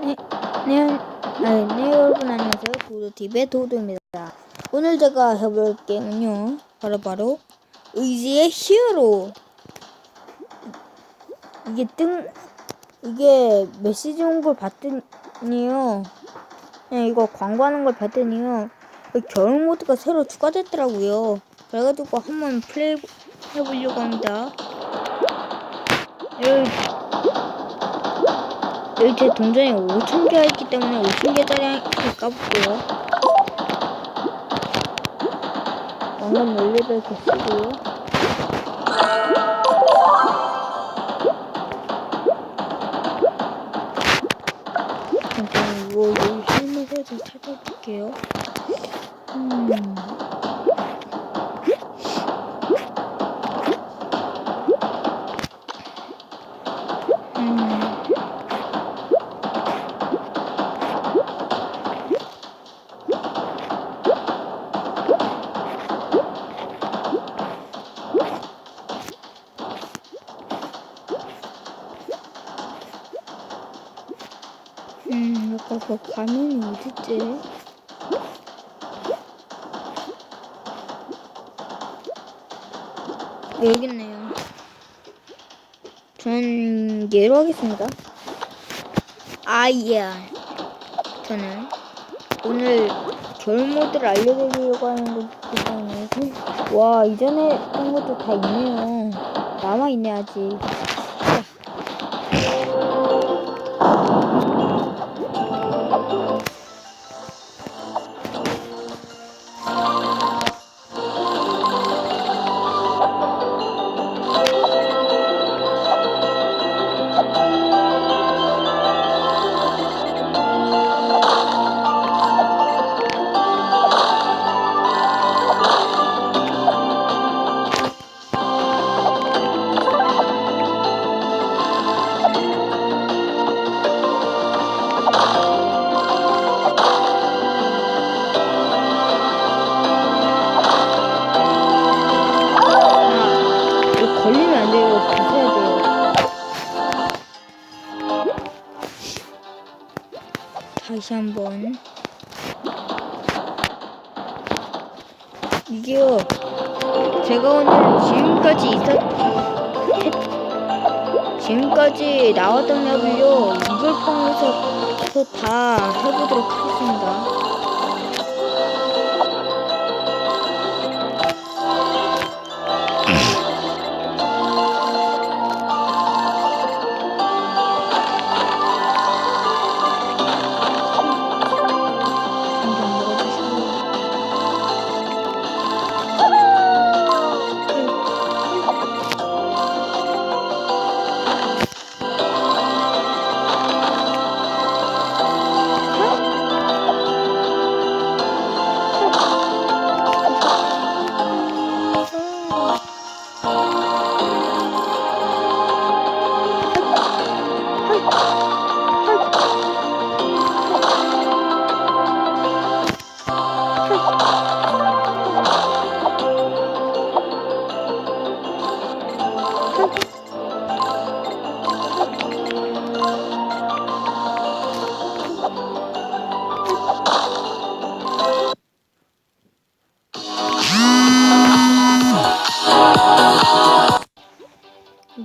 네, 네, 네, 네 여러분 안녕하세요. 도도TV의 도도입니다. 오늘 제가 해볼 게임은요. 바로 바로 의지의 히어로. 이게 뜬, 이게 메시지 온 걸 봤더니요. 그냥 이거 광고하는 걸 봤더니요. 그 겨울 모드가 새로 추가됐더라고요. 그래가지고 한번 플레이 해보려고 합니다. 여기 여기 제 동전이 5,000개가 있기 때문에 5,000개짜리 까볼게요. 왕관 18개 쓰고요. 잠깐 이거 여기 실무에서 찾아볼게요. 음. 음. 음, 아까 그 가면이 어딨지? 아, 여기 있네요. 전 얘로 하겠습니다. 아이야. 저는 오늘 겨울 모드를 알려드리려고 하는 때문에 와 이전에 했던 것도 다 있네요. 남아 있네 아직. 다시 한번. 이게요. 제가 오늘 지금까지 있었, 했, 지금까지 나왔던 맵을요. 이걸 포함해서 다 해보도록 하겠습니다.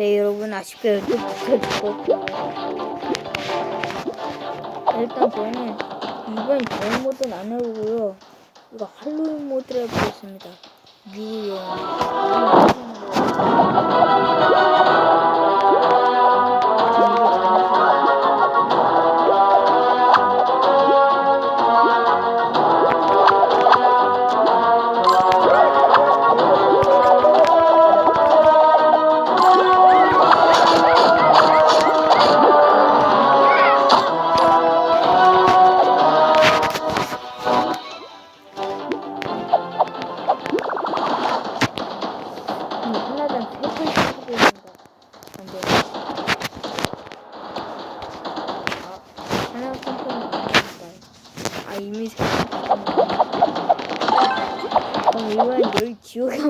네 여러분 아쉽게도 또 붙여주고 일단 저는 이번 겨울 모드는 안 해보고요 이거 할로윈 모드를 해보겠습니다 유용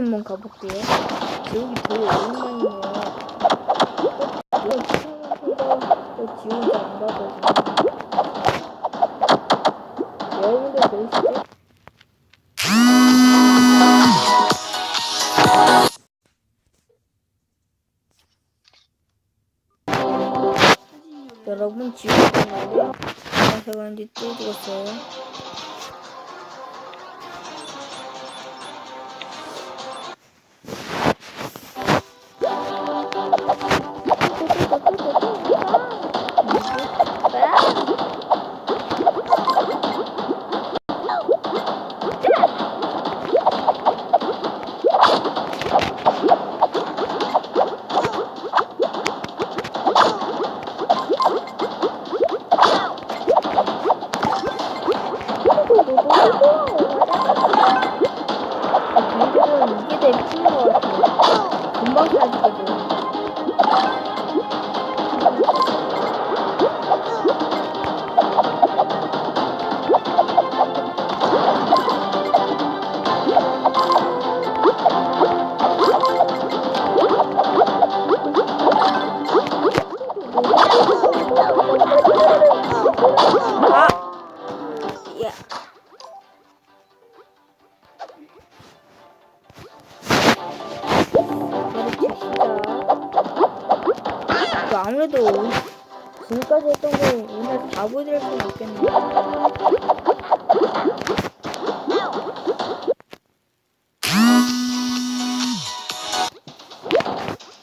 한번 가볼게요 지옥이 되게 오랜만이에요 어? 이거 생각보다 저 지옥이 안 가거든요 여러분들 보이시죠? 여러분 지금 보는데 제가 그런지 또 죽었어요. 아! 야. 진짜. 그 아무래도 지금까지 했던 거 오늘 다 보여드릴 수는 없겠네.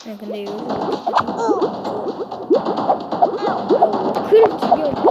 네, 근데 여기서 워크를 두개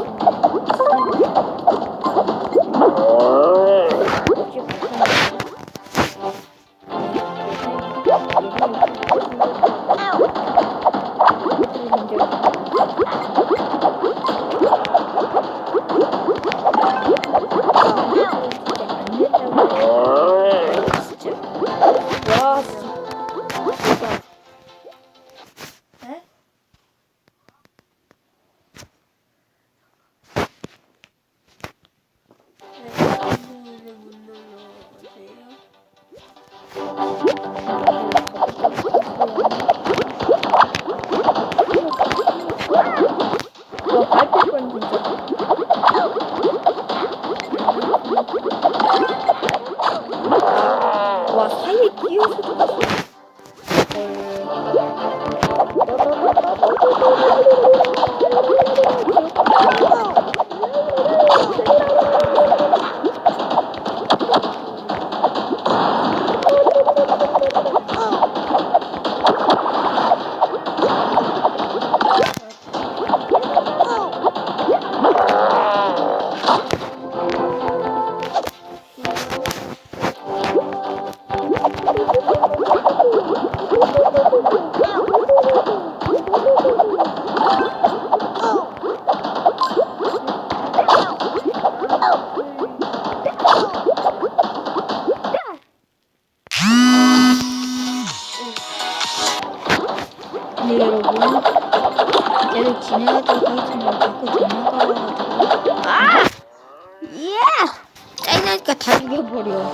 다 죽여버려.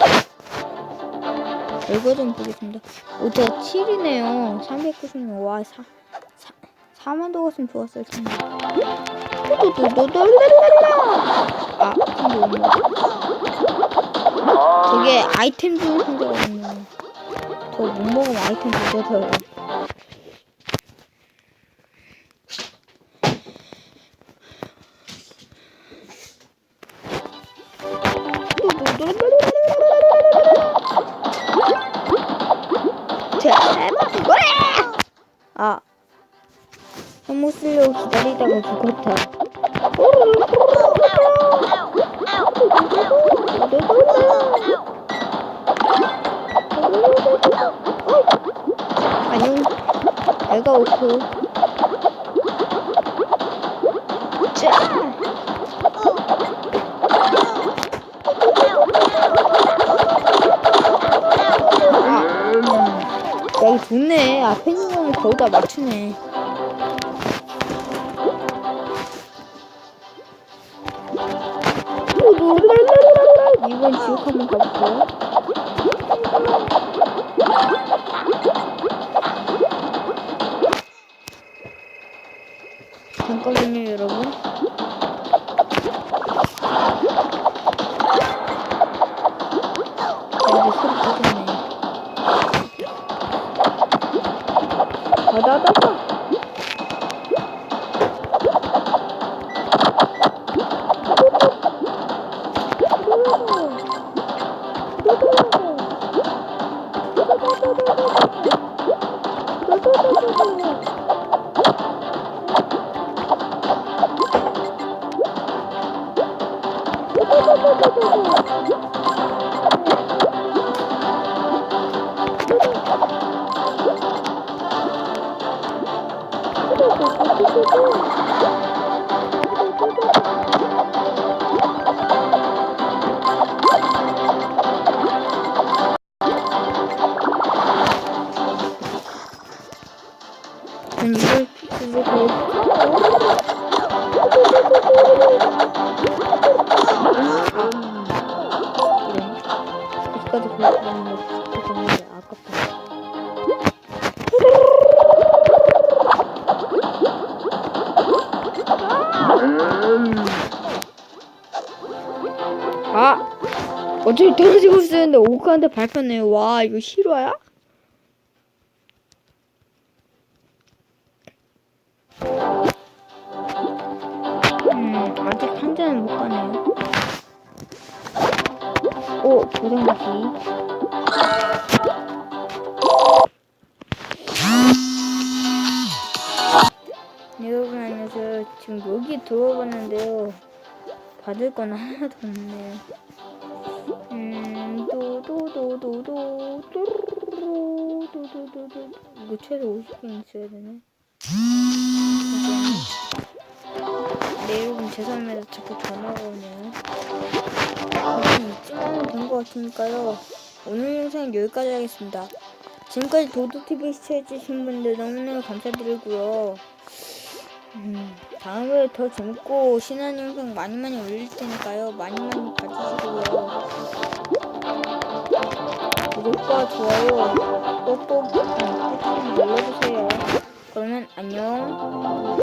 이거 좀 보겠습니다. 오, 저 7이네요. 396. 와, 4, 4, 4만 더 갔으면 좋았을 텐데. 아, 근데 없네. 저게 아이템 주는 상자거든요. 저못 먹으면 아이템 못 얻어 기다리다가 죽었다. 안녕, 내가 오크. 자. 야, 이거 좋네. 앞에 있는 거는 거의 다 맞추네. 이번 지옥 한번 가볼까요? 잠깐만요 여러분 아, 아 나, 나, 나. 거 거의 이런 여기까지 정말 아깝다. 아! 어차피 떨어지고 있었는데 오크한테 밟혔네요. 와, 이거 실화야? 오, 고정기. 네, 여러분 안녕하세요. 지금 여기 들어봤는데요. 받을 건 하나도 없네요. 음, 도도도도도 도도도도도 이거 최소 50개 있어야 되네. 네, 여러분 죄송합니다. 자꾸 전화가 오네요. 일단 이쯤 하면 된것 같으니까요. 오늘 영상은 여기까지 하겠습니다. 지금까지 도도TV 시청해주신 분들 너무너무 감사드리고요. 음, 다음에 더 재밌고 신한 영상 많이 많이 올릴 테니까요. 많이 많이 봐주시고요. 구독과 좋아요 꼭꼭 음, 꾹꾹 눌러주세요. 그러면 안녕.